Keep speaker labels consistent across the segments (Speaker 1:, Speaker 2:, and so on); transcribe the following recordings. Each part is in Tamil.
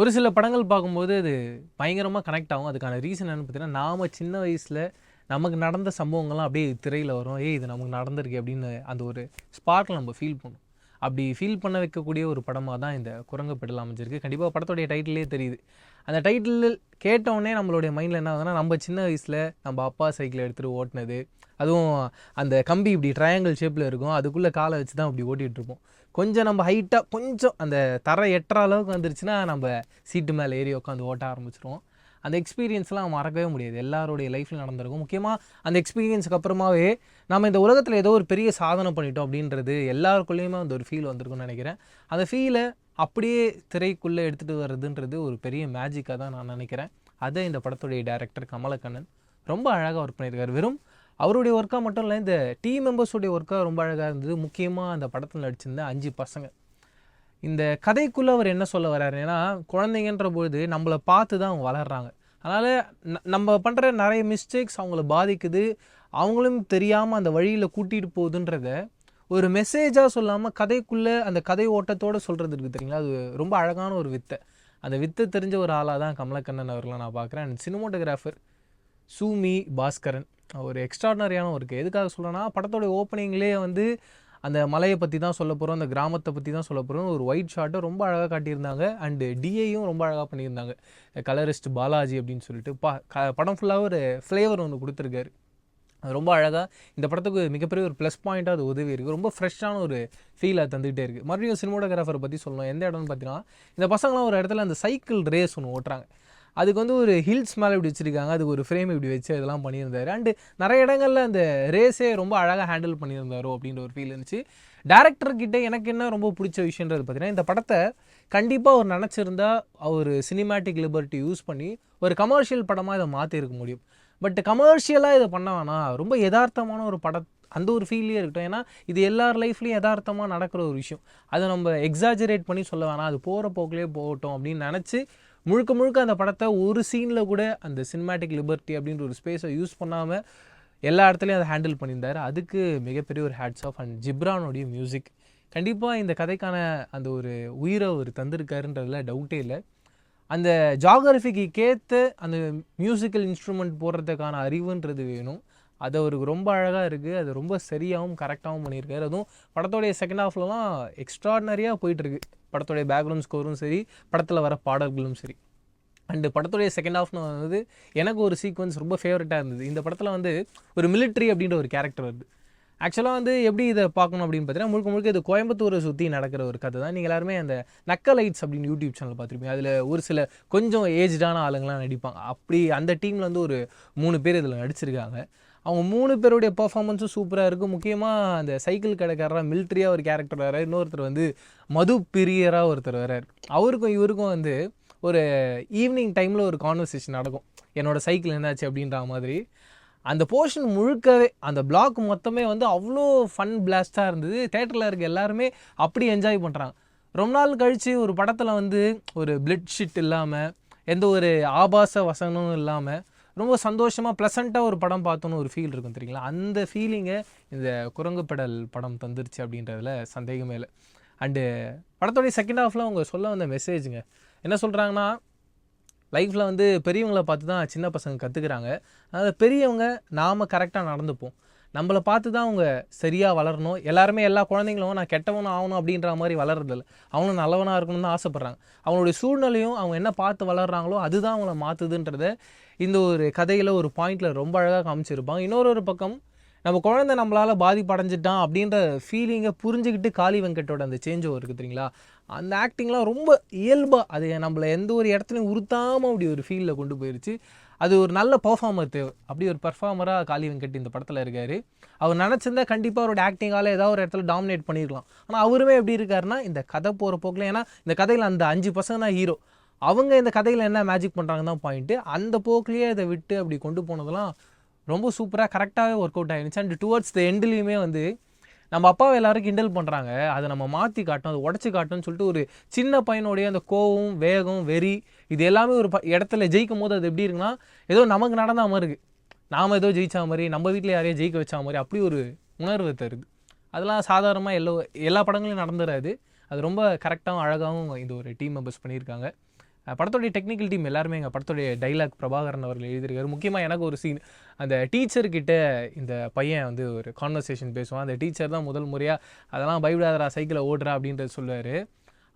Speaker 1: ஒரு சில படங்கள் பார்க்கும்போது அது பயங்கரமாக கனெக்ட் ஆகும். அதுக்கான ரீசன் என்னன்னு பார்த்தீங்கன்னா நாம் சின்ன வயசில் நமக்கு நடந்த சம்பவங்கள்லாம் அப்படியே திரையில் வரும். ஏய் இது நமக்கு நடந்திருக்கு அப்படின்னு அந்த ஒரு ஸ்பார்க்கில் நம்ம ஃபீல் பண்ணும். அப்படி ஃபீல் பண்ண வைக்கக்கூடிய ஒரு படமாக தான் இந்த குரங்கு பெடல் அமைஞ்சிருக்கு. கண்டிப்பாக படத்துடைய டைட்டிலே தெரியுது. அந்த டைட்டில் கேட்டவுடனே நம்மளுடைய மைண்டில் என்ன ஆகுதுன்னா நம்ம சின்ன வயசில் நம்ம அப்பா சைக்கிள் எடுத்துகிட்டு ஓட்டினது அதுவும் அந்த கம்பி இப்படி ட்ரையாங்கிள் ஷேப்பில் இருக்கும். அதுக்குள்ளே காலை வச்சு தான் அப்படி ஓட்டிகிட்டு இருப்போம். கொஞ்சம் நம்ம ஹைட்டாக கொஞ்சம் அந்த தரை எட்டுற அளவுக்கு வந்துருச்சுன்னா நம்ம சீட்டு மேலே ஏறி உட்காந்து ஓட்ட ஆரம்பிச்சிருவோம். அந்த எக்ஸ்பீரியன்ஸ்லாம் மறக்கவே முடியாது. எல்லாருடைய லைஃப்பில் நடந்திருக்கும். முக்கியமாக அந்த எக்ஸ்பீரியன்ஸுக்கு அப்புறமாவே நம்ம இந்த உலகத்தில் ஏதோ ஒரு பெரிய சாதனை பண்ணிட்டோம் அப்படின்றது எல்லாருக்குள்ளேயுமே அந்த ஒரு ஃபீல் வந்திருக்கும்னு நினைக்கிறேன். அந்த ஃபீலை அப்படியே திரைக்குள்ளே எடுத்துகிட்டு வர்றதுன்றது ஒரு பெரிய மேஜிக்காக தான் நான் நினைக்கிறேன். அதை இந்த படத்துடைய டேரக்டர் கமலக்கண்ணன் ரொம்ப அழகாக ஒர்க் பண்ணியிருக்காரு. வெறும் அவருடைய ஒர்க்காக மட்டும் இல்லை இந்த டீம் மெம்பர்ஸுடைய ஒர்க்காக ரொம்ப அழகாக இருந்தது. முக்கியமாக அந்த படத்தில் நடிச்சிருந்த அஞ்சு பசங்க. இந்த கதைக்குள்ளே அவர் என்ன சொல்ல வர்றாரு? ஏன்னா குழந்தைங்கன்ற பொழுது நம்மளை பார்த்து தான் அவங்க வளர்கிறாங்க அதனால் ந- நம்ம பண்ணுற நிறைய மிஸ்டேக்ஸ் அவங்கள பாதிக்குது. அவங்களும் தெரியாமல் அந்த வழியில் கூட்டிகிட்டு போகுதுன்றத ஒரு மெசேஜாக சொல்லாமல் கதைக்குள்ளே அந்த கதை ஓட்டத்தோடு சொல்கிறது இருக்குது தெரியுங்களா? அது ரொம்ப அழகான ஒரு வித்தை. அந்த வித்தை தெரிஞ்ச ஒரு ஆளாக தான் கமலக்கண்ணன் அவர்களை நான் பார்க்குறேன். அண்ட் சினிமோட்டோகிராஃபர் சூமி பாஸ்கரன் ஒரு எக்ஸ்ட்ராடனரியான ஒர்க்கு எதுக்காக சொல்கிறேன்னா படத்தோட ஓப்பனிங்லேயே வந்து அந்த மலையை பற்றி தான் சொல்ல போகிறோம் அந்த கிராமத்தை பற்றி தான் சொல்ல போகிறோம் ஒரு ஒயிட் ஷாட்டை ரொம்ப அழகாக காட்டியிருந்தாங்க. அண்டு டிஏயும் ரொம்ப அழகாக பண்ணியிருந்தாங்க. கலரிஸ்ட் பாலாஜி அப்படின்னு சொல்லிட்டு. பா க படம் ஃபுல்லாக ஒரு ஃப்ளேவர் ஒன்று கொடுத்துருக்காரு. அது ரொம்ப அழகாக இந்த படத்துக்கு மிகப்பெரிய ஒரு ப்ளஸ் பாயிண்ட்டாக அது உதவி இருக்குது ரொம்ப ஃப்ரெஷ்ஷான ஒரு ஃபீலாக தந்துகிட்டே இருக்குது மறுபடியும் சினிமோட்டோகிராஃபரை பற்றி சொல்லணும். எந்த இடம்னு பார்த்தீங்கன்னா இந்த பசங்களாம் ஒரு இடத்துல அந்த சைக்கிள் ரேஸ் ஒன்று ஓட்டுறாங்க. அதுக்கு வந்து ஒரு ஹில்ஸ் மேலே இப்படி வச்சுருக்காங்க. அதுக்கு ஒரு ஃப்ரேம் இப்படி வச்சு இதெல்லாம் பண்ணியிருந்தாரு. அண்டு நிறைய இடங்களில் அந்த ரேஸே ரொம்ப அழகாக ஹேண்டில் பண்ணியிருந்தாரோ அப்படின்ற ஒரு ஃபீல் இருந்துச்சு. டேரக்டர்கிட்ட எனக்கு என்ன ரொம்ப பிடிச்ச விஷயன்றது பார்த்தீங்கன்னா இந்த படத்தை கண்டிப்பாக அவர் நினச்சிருந்தா அவர் சினிமேட்டிக் லிபர்ட்டி யூஸ் பண்ணி ஒரு கமர்ஷியல் படமாக இதை மாற்றிருக்க முடியும். பட் கமர்ஷியலாக இதை பண்ண வேணாம் ரொம்ப யதார்த்தமான ஒரு பட அந்த ஒரு ஃபீல்லே இருக்கட்டும். ஏன்னா இது எல்லார் லைஃப்லேயும் யதார்த்தமாக நடக்கிற ஒரு விஷயம். அதை நம்ம எக்ஸாஜரேட் பண்ணி சொல்ல வேணாம். அது போகிற போக்கிலே போகட்டும் அப்படின்னு நினச்சி முழுக்க முழுக்க அந்த படத்தை ஒரு சீனில் கூட அந்த சினிமேட்டிக் லிபர்ட்டி அப்படின்ற ஒரு ஸ்பேஸை யூஸ் பண்ணாமல் எல்லா இடத்துலையும் அதை ஹேண்டில் பண்ணியிருந்தாரு. அதுக்கு மிகப்பெரிய ஒரு ஹேட்ஸ் ஆஃப் அண்ட் ஜிப்ரானுடைய மியூசிக் கண்டிப்பாக இந்த கதைக்கான அந்த ஒரு உயிரை அவர் தந்திருக்காருன்றதுல டவுட்டே இல்லை. அந்த ஜாகிரபிக்கு கேத்து அந்த மியூசிக்கல் இன்ஸ்ட்ருமெண்ட் போடுறதுக்கான அறிவுன்றது வேணும். அது அவருக்கு ரொம்ப அழகாக இருக்குது அது ரொம்ப சரியாகவும் கரெக்டாகவும் பண்ணியிருக்காரு. அதுவும் படத்தோடைய செகண்ட் ஹாஃப்லலாம் எக்ஸ்ட்ராடினரியாக போயிட்டுருக்கு படத்துடைய பேக்ரவுண்ட் ஸ்கோரும் சரி படத்தில் வர பாடல்களும் சரி. அண்டு படத்துடைய செகண்ட் ஹாஃப்னு வந்து எனக்கு ஒரு சீக்வன்ஸ் ரொம்ப ஃபேவரட்டாக இருந்தது. இந்த படத்தில் வந்து ஒரு மிலிட்ரி அப்படின்ற ஒரு கேரக்டர் வருது. ஆக்சுவலாக வந்து எப்படி இதை பார்க்கணும் அப்படின்னு பார்த்தீங்கன்னா முழுக்க முழுக்க இது கோயம்புத்தூரை சுற்றி நடக்கிற ஒரு கதை தான். நீங்கள் எல்லாருமே அந்த நக்கலைட்ஸ் அப்படின்னு யூடியூப் சேனல் பார்த்துருப்பீங்க. அதில் ஒரு சில கொஞ்சம் ஏஜ்டான ஆளுங்களாம் நடிப்பாங்க. அப்படி அந்த டீமில் வந்து ஒரு மூணு பேர் இதில் நடிச்சிருக்காங்க. அவங்க மூணு பேருடைய பர்ஃபார்மன்ஸும் சூப்பராக இருக்கும் முக்கியமாக அந்த சைக்கிள் கடைக்காரராக மிலிட்ரியாக ஒரு கேரக்டர் வராரு. இன்னொருத்தர் வந்து மது பிரியராக ஒருத்தர் வராரு. அவருக்கும் இவருக்கும் வந்து ஒரு ஈவினிங் டைமில் ஒரு கான்வர்சேஷன் நடக்கும். என்னோட சைக்கிள் என்னாச்சு அப்படின்ற மாதிரி. அந்த போர்ஷன் முழுக்கவே அந்த பிளாக் மொத்தமே வந்து அவ்வளோ ஃபன் பிளாஸ்டாக இருந்தது. தேட்டரில் இருக்க எல்லாருமே அப்படி என்ஜாய் பண்ணுறாங்க ரொம்ப நாள் கழித்து ஒரு படத்தில் வந்து ஒரு பிளட் ஷிட் இல்லாமல் எந்த ஒரு ஆபாச வசனமும் இல்லாமல் ரொம்ப சந்தோஷமாக ப்ளசண்ட்டாக ஒரு படம் பார்த்தோன்னு ஒரு ஃபீல் இருக்கும் தெரியுங்களா? அந்த ஃபீலிங்கை இந்த குரங்கு பெடல் படம் தந்துருச்சு அப்படின்றதுல சந்தேகமே இல்லை. அண்டு படத்தோடைய செகண்ட் ஹாஃபில் அவங்க சொல்ல வந்த மெசேஜுங்க என்ன சொல்கிறாங்கன்னா லைஃப்பில் வந்து பெரியவங்களை பார்த்து தான் சின்ன பசங்க கற்றுக்குறாங்க அதனால் பெரியவங்க நாம் கரெக்டாக நடந்துப்போம். நம்மளை பார்த்து தான் அவங்க சரியாக வளரணும். எல்லாருமே எல்லா குழந்தைங்களும் நான் கெட்டவனும் ஆகணும் அப்படின்ற மாதிரி வளர்றதில்ல அவங்களும் நல்லவனாக இருக்கணும்னு தான் ஆசைப்பட்றாங்க. அவங்களுடைய சூழ்நிலையும் அவங்க என்ன பார்த்து வளர்றாங்களோ அதுதான் அவங்கள மாற்றுதுன்றத இந்த ஒரு கதையில் ஒரு பாயிண்டில் ரொம்ப அழகாக காமிச்சிருப்பாங்க. இன்னொரு ஒரு பக்கம் நம்ம குழந்தை நம்மளால் பாதிப்படைஞ்சிட்டான் அப்படின்ற ஃபீலிங்கை புரிஞ்சுக்கிட்டு காளி வெங்கட்டோட அந்த சேஞ்ச் ஓவர் இருக்குது தெரியுங்களா? அந்த ஆக்டிங்லாம் ரொம்ப இயல்பாக அது நம்மளை எந்த ஒரு இடத்துலையும் உறுத்தாமல் அப்படி ஒரு ஃபீலில் கொண்டு போயிருச்சு. அது ஒரு நல்ல பர்ஃபார்மர் தேவை. அப்படி ஒரு பர்ஃபார்மராக காளி வெங்கட் இந்த படத்தில் இருக்கார். அவர் நினச்சிருந்தா கண்டிப்பாக அவரோட ஆக்டிங்கால் ஏதாவது ஒரு இடத்துல டாமினேட் பண்ணியிருக்கலாம் ஆனால் அவருமே எப்படி இருக்காருன்னா இந்த கதை போகிற போக்கில் ஏன்னா இந்த கதையில் அந்த அஞ்சு பசங்க தான் ஹீரோ அவங்க இந்த கதையில் என்ன மேஜிக் பண்ணுறாங்க தான் பாயிண்ட்டு அந்த போக்கிலேயே இதை விட்டு அப்படி கொண்டு போனதெல்லாம் ரொம்ப சூப்பராக கரெக்டாகவே ஒர்க் அவுட் ஆகிடுச்சு அண்ட் டுவர்ட்ஸ் த எண்ட்லேயுமே வந்து நம்ம அப்பாவை எல்லாரும் கிண்டல் பண்ணுறாங்க அதை நம்ம மாற்றி காட்டணும் அதை உடச்சி காட்டணும்னு சொல்லிட்டு ஒரு சின்ன பையனுடைய அந்த கோவம் வேகம் வெறி இது எல்லாமே ஒரு ப- இடத்துல ஜெயிக்கும் போது அது எப்படி இருக்குன்னா ஏதோ நமக்கு நடந்த மாதிரி இருக்குது நாம் ஏதோ ஜெயிச்சா மாதிரி நம்ம வீட்டில் யாரையும் ஜெயிக்க வச்சா மாதிரி அப்படி ஒரு உணர்வு தருது அதெல்லாம் சாதாரணமாக எல்லா எல்லா படங்களையும் நடந்துடாது அது ரொம்ப கரெக்டாகவும் அழகாகவும் இந்த ஒரு டீம் மெம்பர்ஸ் பண்ணியிருக்காங்க. படத்தோடைய டெக்னிக்கல் டீம் எல்லாருமே எங்கள் படத்தோடைய டைலாக் பிரபாகரன் அவர்கள் எழுதியிருக்காரு. முக்கியமாக எனக்கு ஒரு சீன் அந்த டீச்சர்கிட்ட இந்த பையன் வந்து ஒரு கான்வர்சேஷன் பேசுவான். அந்த டீச்சர் தான் முதல் முறையாக அதெல்லாம் பயப்படாதரா சைக்கிளை ஓடுறா அப்படின்றது சொல்லுவார்.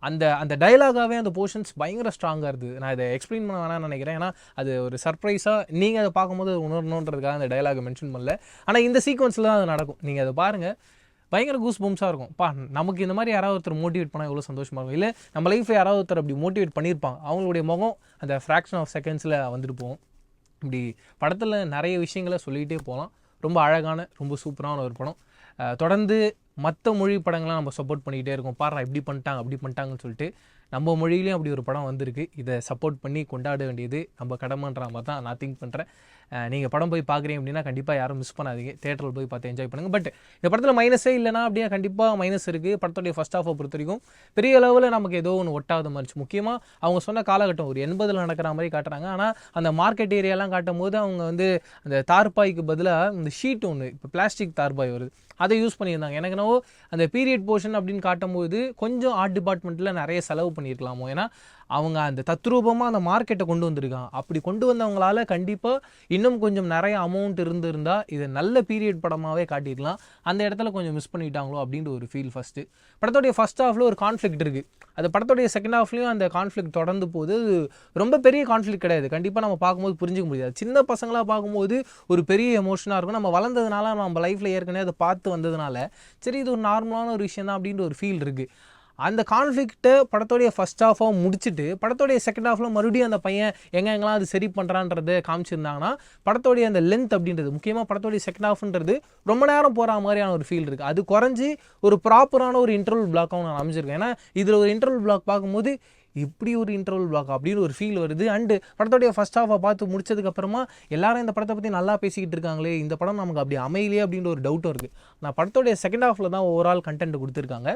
Speaker 1: அந்த அந்த டைலாகாகவே அந்த போர்ஷன்ஸ் பயங்கர ஸ்ட்ராங்காக இருந்தது. நான் இதை எக்ஸ்பிளைன் பண்ண வேணாம்னு நினைக்கிறேன். ஏன்னா அது ஒரு சர்ப்ரைஸாக நீங்கள் அதை பார்க்கும்போது உணரணுன்றதுக்காக அந்த டைலாகை மென்ஷன் பண்ணல. ஆனால் இந்த சீக்வன்ஸில் தான் அது நடக்கும். நீங்கள் அதை பாருங்கள் பயங்கர கூஸ் பம்ஸாக இருக்கும். பா நமக்கு இந்த மாதிரி யாராவது ஒருத்தர் மோட்டிவேட் பண்ணால் எவ்வளோ சந்தோஷமாக இருக்கும்? இல்லை நம்ம லைஃப்பில் யாராவது ஒருத்தர் அப்படி மோட்டிவேட் பண்ணியிருப்பாங்க. அவங்களுடைய முகம் அந்த ஃப்ராக்ஷன் ஆஃப் செகண்ட்ஸில் வந்துட்டு போகும். இப்படி படத்தில் நிறைய விஷயங்களை சொல்லிகிட்டே போகலாம். ரொம்ப அழகான ரொம்ப சூப்பரான ஒரு படம். தொடர்ந்து மற்ற மொழி படங்கள்லாம் நம்ம சப்போர்ட் பண்ணிக்கிட்டே இருக்கோம். பாரு இப்படி பண்ணிட்டாங்க அப்படி பண்ணிட்டாங்கன்னு சொல்லிட்டு நம்ம மொழியிலையும் அப்படி ஒரு படம் வந்திருக்கு. இதை சப்போர்ட் பண்ணி கொண்டாட வேண்டியது நம்ம கடமைன்ற மாதிரி தான் நான் திங்க் பண்ணுறேன் நீங்கள் படம் போய் பார்க்குறீங்க அப்படின்னா கண்டிப்பாக யாரும் மிஸ் பண்ணாதீங்க. தேட்டரில் போய் பார்த்து என்ஜாய் பண்ணுங்கள் பட் இந்த படத்தில் மைனஸே இல்லைனா அப்படியே கண்டிப்பாக மைனஸ் இருக்குது படத்துடைய ஃபஸ்ட் ஹாஃபை பொறுத்த வரைக்கும் பெரிய அளவில் நமக்கு ஏதோ ஒன்று ஒட்டாத மாதிரி முக்கியமாக அவங்க சொன்ன காலகட்டம் ஒரு எண்பதில் நடக்கிற மாதிரி காட்டுறாங்க. ஆனால் அந்த மார்க்கெட் ஏரியாலாம் காட்டும் போது அவங்க வந்து அந்த தார்பாய்க்கு பதிலாக இந்த ஷீட் ஒன்று இப்போ பிளாஸ்டிக் தார்பாய் வருது. அதை யூஸ் பண்ணியிருந்தாங்க. எனக்கு என்னவோ அந்த பீரியட் போர்ஷன் அப்படின்னு காட்டும்போது கொஞ்சம் ஆர்ட் டிபார்ட்மெண்ட்டில் நிறைய செலவு பண்ணியிருக்கலாமோ? ஏன்னா அவங்க அந்த தத்ரூபமாக அந்த மார்க்கெட்டை கொண்டு வந்திருக்காங்க. அப்படி கொண்டு வந்தவங்களால கண்டிப்பாக இன்னும் கொஞ்சம் நிறைய அமௌண்ட் இருந்திருந்தால் இதை நல்ல பீரியட் படமாகவே காட்டியிருக்கலாம். அந்த இடத்துல கொஞ்சம் மிஸ் பண்ணிட்டாங்களோ அப்படின்ற ஒரு ஃபீல் ஃபஸ்ட்டு படத்தோடைய ஃபஸ்ட் ஹாஃபில் ஒரு கான்ஃப்ளிக்ட் இருக்குது அது படத்தோடைய செகண்ட் ஹாஃப்லேயும் அந்த கான்ஃப்ளிக்ட் தொடர்ந்து போது ரொம்ப பெரிய கான்ஃப்ளிக் கிடையாது. கண்டிப்பாக நம்ம பார்க்கும்போது புரிஞ்சிக்க முடியாது. சின்ன பசங்களாக பார்க்கும்போது ஒரு பெரிய எமோஷனாக இருக்கும். நம்ம வளர்ந்ததுனால நம்ம லைஃப்பில் ஏற்கனவே அதை பார்த்து வந்ததுனால சரி இது ஒரு நார்மலான ஒரு விஷயம் தான் அப்படின்ற ஒரு ஃபீல் இருக்குது அந்த கான்ஃப்ளிக்ட்டை படத்தோடைய ஃபஸ்ட் ஹாஃபாக முடிச்சுட்டு படத்தோடைய செகண்ட் ஹாஃபில் மறுபடியும் அந்த பையன் எங்க எங்கெல்லாம் அது சரி பண்ணுறான்றதை காமிச்சிருந்தாங்கன்னா படத்தோடைய அந்த லென்த் அப்படின்றது முக்கியமாக படத்தோடைய செகண்ட் ஹாஃப்ன்றது ரொம்ப நேரம் போகிற மாதிரியான ஒரு ஃபீல் இருக்குது அது குறைஞ்சி ஒரு ப்ராப்பரான ஒரு இன்டர்வல் பிளாக்காகவும் நான் அமைச்சிருக்கேன் ஏன்னா இதில் ஒரு இன்டர்வல் பிளாக் பார்க்கும்போது இப்படி ஒரு இன்டர்வல் பிளாக் அப்படின்னு ஒரு ஃபீல் வருது. அண்டு படத்தோடைய ஃபஸ்ட் ஹாஃபை பார்த்து முடிச்சதுக்கப்புறமா எல்லாரும் இந்த படத்தை பற்றி நல்லா பேசிக்கிட்டு இருக்காங்களே இந்த படம் நமக்கு அப்படி அமையலையே அப்படின்ற ஒரு டவுட்டும் இருக்குது நான் படத்தோடைய செகண்ட் ஹாஃபில் தான் ஓவரால் கண்டென்ட் கொடுத்துருக்காங்க.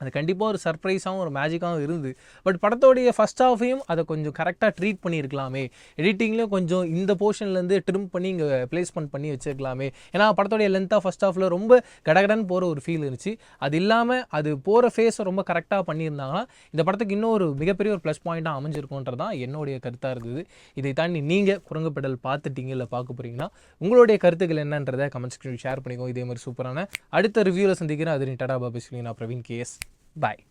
Speaker 1: அது கண்டிப்பாக ஒரு சர்ப்ரைஸாகவும் ஒரு மேஜிக்காகவும் இருந்து. பட் படத்தோடைய ஃபஸ்ட் ஹாஃபையும் அதை கொஞ்சம் கரெக்டாக ட்ரீட் பண்ணியிருக்கலாமே. எடிட்டிங்லேயும் கொஞ்சம் இந்த போர்ஷன்லேருந்து ட்ரிம் பண்ணி இங்கே பிளேஸ்மெண்ட் பண்ணி வச்சிருக்கலாமே. ஏன்னா படத்தோடைய லென்த்தாக ஃபஸ்ட் ஹாஃபில் ரொம்ப கடகடன் போகிற ஒரு ஃபீல் இருந்துச்சு. அது இல்லாமல் அது போகிற ஃபேஸை ரொம்ப கரெக்டாக பண்ணியிருந்தாங்கன்னா இந்த படத்துக்கு இன்னும் ஒரு மிகப்பெரிய ஒரு ப்ளஸ் பாயிண்ட்டாக அமைஞ்சிருக்குன்றது தான் என்னுடைய கருத்தாக இருந்தது. இதை தாண்டி நீங்கள் குரங்கு பெடல் பார்த்துட்டீங்க இல்லை பார்க்க போகிறீங்கன்னா உங்களுடைய கருத்துக்கள் என்னன்றதை கமெண்ட் செக்ஷனில் ஷேர் பண்ணிக்கோ இதே மாதிரி சூப்பரான அடுத்த ரிவ்யூவில் சந்திக்கிறேன். அது நீ டடா பாபி நான் பிரவீன் கேஎஸ் பாய்